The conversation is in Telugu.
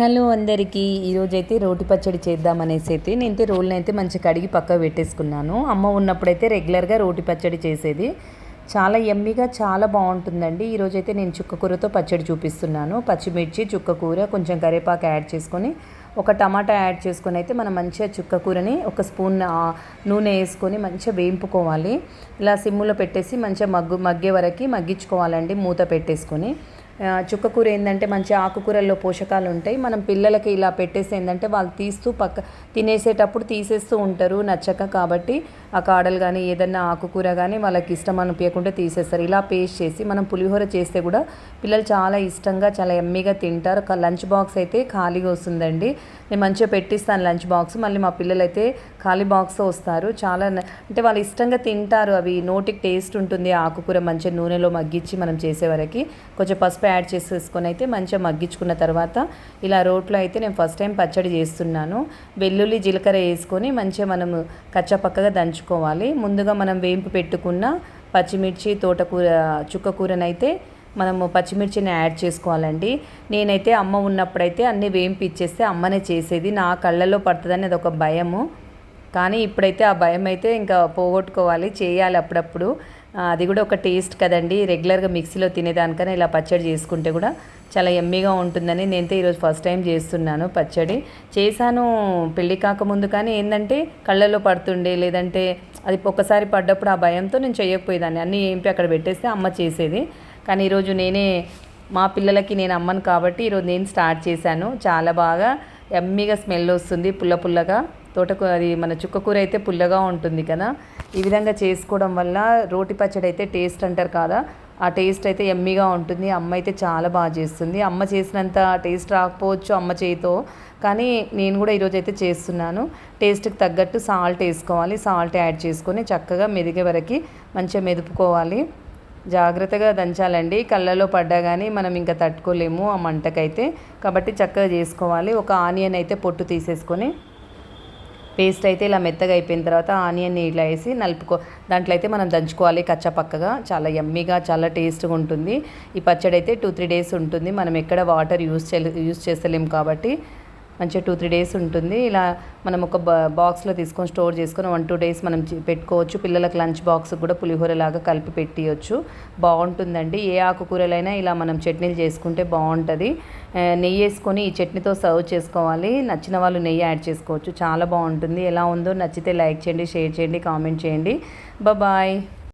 హలో అందరికీ. ఈరోజైతే రోటి పచ్చడి చేద్దామనేసి అయితే నేనైతే రోల్ని అయితే మంచిగా కడిగి పక్క పెట్టేసుకున్నాను. అమ్మ ఉన్నప్పుడైతే రెగ్యులర్గా రోటి పచ్చడి చేసేది. చాలా ఎమ్మిగా చాలా బాగుంటుందండి. ఈరోజైతే నేను చుక్క కూరతో పచ్చడి చూపిస్తున్నాను. పచ్చిమిర్చి చుక్క కూర కొంచెం కరివేపాకు యాడ్ చేసుకొని ఒక టమాటా యాడ్ చేసుకొని అయితే మనం మంచిగా చుక్క కూరని ఒక స్పూన్ నూనె వేసుకొని మంచిగా వేయింపుకోవాలి. ఇలా సిమ్ములో పెట్టేసి మంచిగా మగ్గు మగ్గే వరకు మగ్గించుకోవాలండి. మూత పెట్టేసుకొని. చుక్కకూర ఏంటంటే మంచి ఆకుకూరల్లో పోషకాలు ఉంటాయి. మనం పిల్లలకి ఇలా పెట్టేసి ఏంటంటే వాళ్ళు తీస్తూ పక్క తినేసేటప్పుడు తీసేస్తూ ఉంటారు నచ్చక. కాబట్టి ఆ కాడలు కానీ ఏదన్నా ఆకుకూర కానీ వాళ్ళకి ఇష్టం అనిపించకుండా తీసేస్తారు. ఇలా పేస్ట్ చేసి మనం పులిహోర చేస్తే కూడా పిల్లలు చాలా ఇష్టంగా చాలా ఎమ్మీగా తింటారు. లంచ్ బాక్స్ అయితే ఖాళీగా వస్తుందండి. నేను మంచిగా పెట్టిస్తాను లంచ్ బాక్స్. మళ్ళీ మా పిల్లలు అయితే ఖాళీ బాక్స్ వస్తారు. చాలా అంటే వాళ్ళు ఇష్టంగా తింటారు. అవి నోటికి టేస్ట్ ఉంటుంది. ఆకుకూర మంచిగా నూనెలో మగ్గించి మనం చేసేవరకి కొంచెం పసుపు యాడ్ చేసేసుకొని అయితే మంచిగా మగ్గించుకున్న తర్వాత ఇలా రోట్లో అయితే నేను ఫస్ట్ టైం పచ్చడి చేస్తున్నాను. వెల్లుల్లి జీలకర్ర వేసుకొని మంచిగా మనము కచ్చపక్కగా దంచుకోవాలి. ముందుగా మనం వేంపు పెట్టుకున్న పచ్చిమిర్చి తోటకూర చుక్కకూరనైతే మనము పచ్చిమిర్చిని యాడ్ చేసుకోవాలండి. నేనైతే అమ్మ ఉన్నప్పుడైతే అన్నీ వేంపి ఇచ్చేస్తే అమ్మనే చేసేది. నా కళ్ళల్లో పడుతుందని అది ఒక భయము. కానీ ఇప్పుడైతే ఆ భయం అయితే ఇంకా పోగొట్టుకోవాలి చేయాలి అప్పుడప్పుడు. అది కూడా ఒక టేస్ట్ కదండి. రెగ్యులర్గా మిక్సీలో తినేదానికన్నా ఇలా పచ్చడి చేసుకుంటే కూడా చాలా ఎమ్మీగా ఉంటుందని నేనైతే ఈరోజు ఫస్ట్ టైం చేస్తున్నాను పచ్చడి. చేశాను పెళ్ళి కాకముందు కానీ ఏంటంటే కళ్ళల్లో పడుతుండే లేదంటే అది ఒక్కసారి పడ్డప్పుడు ఆ భయంతో నేను చేయకపోయేదాన్ని. అన్నీ ఏంపి అక్కడ పెట్టేస్తే అమ్మ చేసేది. కానీ ఈరోజు నేనే మా పిల్లలకి నేను అమ్మను కాబట్టి ఈరోజు నేను స్టార్ట్ చేశాను. చాలా బాగా ఎమ్మీగా స్మెల్ వస్తుంది పుల్ల పుల్లగా. తోటకూర అది మన చుక్కకూర అయితే పుల్లగా ఉంటుంది కదా. ఈ విధంగా చేసుకోవడం వల్ల రోటి పచ్చడి అయితే టేస్ట్ అంటారు కదా. ఆ టేస్ట్ అయితే ఎమ్మీగా ఉంటుంది. అమ్మ అయితే చాలా బాగా చేస్తుంది. అమ్మ చేసినంత టేస్ట్ రాకపోవచ్చు అమ్మ చేయితో. కానీ నేను కూడా ఈరోజు అయితే చేస్తున్నాను. టేస్ట్కి తగ్గట్టు సాల్ట్ వేసుకోవాలి. సాల్ట్ యాడ్ చేసుకొని చక్కగా మెదిగే వరకు మంచిగా మెదుపుకోవాలి. జాగ్రత్తగా దంచాలండి. కళ్ళలో పడ్డా కానీ మనం ఇంకా తట్టుకోలేము ఆ మంటకైతే. కాబట్టి చక్కగా చేసుకోవాలి. ఒక ఆనియన్ అయితే పొట్టు తీసేసుకొని పేస్ట్ అయితే ఇలా మెత్తగా అయిపోయిన తర్వాత ఆనియన్ని ఇలా వేసి నలుపుకో దాంట్లో అయితే మనం దంచుకోవాలి కచ్చపక్కగా చాలా ఎమ్మీగా చాలా టేస్ట్గా ఉంటుంది. ఈ పచ్చడి అయితే టూ త్రీ డేస్ ఉంటుంది. మనం ఎక్కడ వాటర్ యూస్ చే యూస్ చేస్తలేము కాబట్టి మంచిగా టూ త్రీ డేస్ ఉంటుంది. ఇలా మనం ఒక బాక్స్లో తీసుకొని స్టోర్ చేసుకొని వన్ టూ డేస్ మనం పెట్టుకోవచ్చు. పిల్లలకు లంచ్ బాక్స్ కూడా పులిహోర లాగా కలిపి పెట్టియచ్చు. బాగుంటుందండి. ఏ ఆకుకూరలైనా ఇలా మనం చట్నీలు చేసుకుంటే బాగుంటుంది. నెయ్యి వేసుకొని ఈ చట్నీతో సర్వ్ చేసుకోవాలి. నచ్చిన వాళ్ళు నెయ్యి యాడ్ చేసుకోవచ్చు. చాలా బాగుంటుంది. ఎలా ఉందో నచ్చితే లైక్ చేయండి షేర్ చేయండి కామెంట్ చేయండి. బాయ్